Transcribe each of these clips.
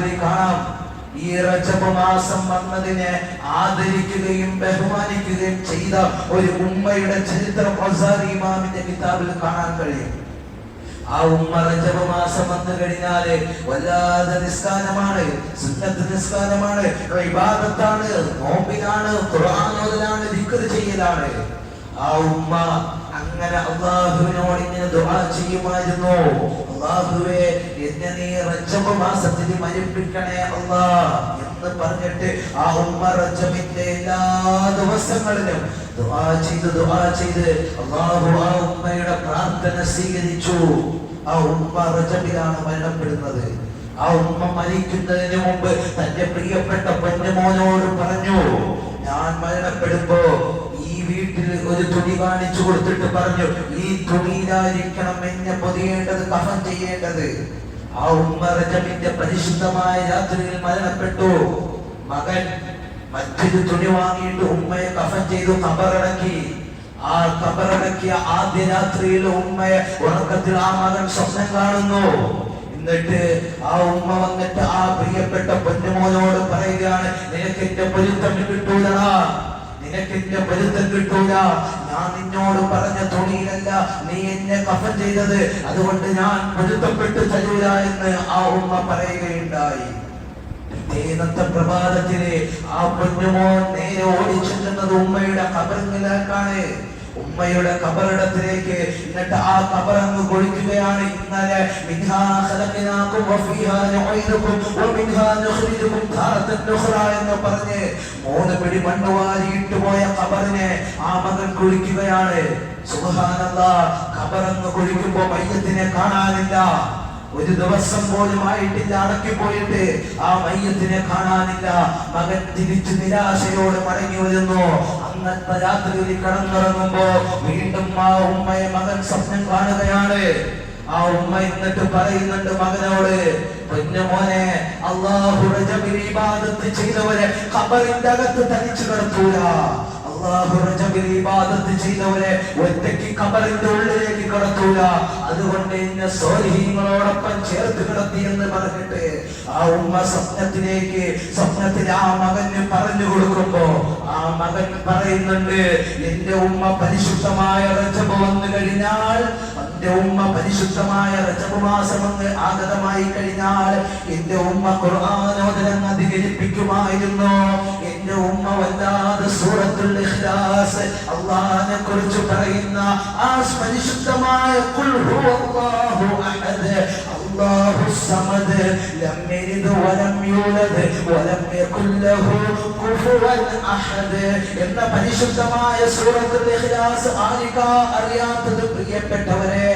കിതാബിൽ കാണാം. ഈ റജബ് മാസം വന്നതിനെ ആദരിക്കുകയും ബഹുമാനിക്കുകയും ചെയ്ത ഒരു ഉമ്മയുടെ ചരിത്രം ഇമാമിന്റെ കിതാബിൽ കാണാൻ കഴിയും. ആ ഉമ്മ റജബ് മാസം വന്നു കഴിഞ്ഞാൽ വല്ലാതെ നിസ്കാരമാണ് സുന്നത്ത് നിസ്കാരമാണ് ഇബാദത്താണ് നോമ്പിനാണ് ഖുർആൻ മുതലാണ് ദിക്ർ ചെയ്യലാണ്. ആ ഉമ്മ അങ്ങനെ അള്ളാഹുവിനോട് ഇങ്ങനെ ദുആ ചെയ്യുമായിരുന്നു. അള്ളാഹുവെ എന്നെ നീ റജബ് മാസത്തിൽ മരിപ്പിക്കണേ അള്ളാ എന്ന് പറഞ്ഞിട്ട് ആ ഉമ്മ റജബിന്റെ എല്ലാ ദിവസങ്ങളിലും ദുആ ചെയ്ത് ദുആ ചെയ്ത് അള്ളാഹു ആ ഉമ്മയുടെ പ്രാർത്ഥന സ്വീകരിച്ചു. ആ ഉമ്മ റജബിലാണ് മരണപ്പെടുന്നത്. ആ ഉമ്മ മരിക്കുന്നതിന് മുമ്പ് തന്റെ പ്രിയപ്പെട്ട പൊന്നുമോനോട് പറഞ്ഞു ഞാൻ മരണപ്പെടുമ്പോ വീട്ടിൽ ഒരു തുണി കാണിച്ചു കൊടുത്തിട്ട് പറഞ്ഞു ഈ തുണിയിലായിരിക്കണം എന്നെ പൊതിയേണ്ടത് കഫൻ ചെയ്യേണ്ടത്. ആ ഉമ്മ റജബിന്റെ പരിശുദ്ധമായ രാത്രിയിൽ മരണപ്പെട്ടു. മകൻ മറ്റൊരു തുണി വാങ്ങിയിട്ട് ഉമ്മയെ കഫൻ ചെയ്തു കബറടക്കി. ആ കബറടക്കിയ ആദ്യ രാത്രിയിൽ ഉമ്മയെ ഉറക്കത്തിൽ ആ മകൻ സ്വപ്നം കാണുന്നു. എന്നിട്ട് ആ ഉമ്മ വന്നിട്ട് ആ പ്രിയപ്പെട്ട പൊന്നുമോനോട് പറയുകയാണ് നിനക്ക് എന്റെ പൊരുത്തം കിട്ടൂലടാ. നിനക്ക് എന്റെ പൊരുത്തം കിട്ടൂല. ഞാൻ നിന്നോട് പറഞ്ഞ തുണിയിലല്ല നീ എന്നെ കഫൻ ചെയ്തത്. അതുകൊണ്ട് ഞാൻ പൊരുത്തപ്പെട്ടു തരൂല എന്ന് ആ ഉമ്മ പറയുകയുണ്ടായി. പ്രഭാതത്തിൽ ആ പൊന്നുമോൻ നേരെ ഓടിച്ചെല്ലുന്നത് ഉമ്മയുടെ കബറിങ്ങിലേക്കാണ് ഉമ്മയുടെ കബറിടത്തിലേക്ക് എന്നിട്ട് ആ കബറങ്ങ് കൊഴിക്കുകയാണ്. ഇന്നലെ എന്ന് പറഞ്ഞ് മൂന്ന് പിടി മണ്ണ് വാരിയിട്ട് പോയ കബറിനെ ആ മകൻ കുഴിക്കുകയാണ്. സുബ്ഹാനല്ലാഹ് കബറങ്ങ് കുഴിക്കുമ്പോ മയ്യത്തിനെ കാണാനില്ല. ഒരു ദിവസം പോലും ആയിട്ടില്ല അടക്കി പോയിട്ട് ആ മയ്യത്തിനെ കാണാനില്ല. മകൻ തിരിച്ചു നിരാശയോട് മടങ്ങി വരുന്നു. അന്നത്തെ രാത്രിയിൽ കടന്നിറങ്ങുമ്പോ വീണ്ടും ആ ഉമ്മയെ മകൻ സ്വപ്നം കാണുകയാണ്. ആ ഉമ്മ എന്നിട്ട് പറയുന്നുണ്ട് മകനോട് പൊന്നു മോനെ അള്ളാഹു ചെയ്തവരെ ഖബറിന്റെ അകത്ത് തനിച്ചു കിടത്തൂല ചെയ്തവരെ ഒറ്റയ്ക്ക് അതുകൊണ്ട് പറഞ്ഞിട്ട് ആ ഉമ്മ സ്വപ്നത്തിലേക്ക് സ്വപ്നത്തിൽ ആ മകന് പറഞ്ഞു കൊടുക്കുമ്പോ ആ മകൻ പറയുന്നുണ്ട് എന്റെ ഉമ്മ പരിശുദ്ധമായ റജബ് വന്നു കഴിഞ്ഞാൽ എന്റെ ഉമ്മ പരിശുദ്ധമായ റജബ് മാസം വന്ന് ആഗതമായി കഴിഞ്ഞാൽ എന്റെ ഉമ്മ ഖുർആാനോദനം അധികരിപ്പിക്കുമായിരുന്നു എന്റെ ഉമ്മ വല്ലാതെ സൂറത്തുൽ ഇഖ്ലാസ് അള്ളാഹിനെ കുറിച്ച് പറയുന്ന ആ പരിശുദ്ധമായ ഖുൽ ഹുവല്ലാഹു അഹദ് അല്ലാഹു സമദ് ലം യലിദ് വലം യൂലദ് വലം യകുൽ ലഹു കുഫുവൻ അഹദ് എന്ന പരിശുദ്ധമായ സൂറത്തുൽ ഇഖ്ലാസ് ആരിക അറിയാത്തത് പ്രിയപ്പെട്ടവരെ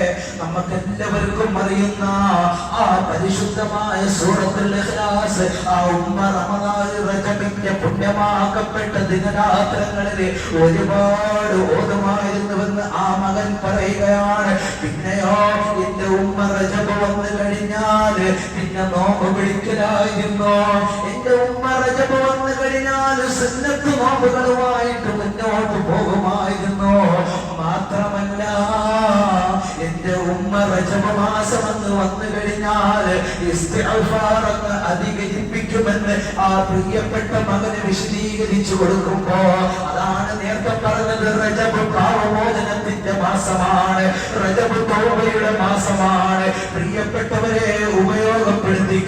നമുക്ക് എല്ലാവർക്കും അറിയുന്ന ആ പരിശുദ്ധമായ സൂറത്തുൽ ഇഖ്ലാസ് ആ ഉമ്മ റമദാൻ റജബിന്റെ പുണ്യമാക്കപ്പെട്ട ദിനരാത്രങ്ങളിൽ ഒരുപാട് ഓതുമായിരുന്നുവെന്ന് ആ മകൻ പറയുകയാണ്. പിന്നെയോ എന്റെ ഉമ്മ റജബ് വന്നു കഴിഞ്ഞാൽ പിന്നെ നോമ്പ് പിടിക്കലായിരുന്നു. എന്റെ ഉമ്മ റജബ് വന്നു കഴിഞ്ഞാൽ സുന്നത്ത് നോമ്പുകളുമായിട്ട് മുന്നോട്ട് പോകുമായിരുന്നു. വന്നു കഴിഞ്ഞാൽ അധികരിപ്പിക്കുമെന്ന് ആ പ്രിയപ്പെട്ട മകന് വിശദീകരിച്ചു കൊടുക്കുമ്പോ അതാണ് നേരത്തെ പറഞ്ഞത് റജബ് പാവമോചനത്തിന്റെ മാസമാണ്. റജബ് തോമയുടെ മാസമാണ്. പ്രിയപ്പെട്ടവരെ ഉപയോഗപ്പെടുത്തിക്കോ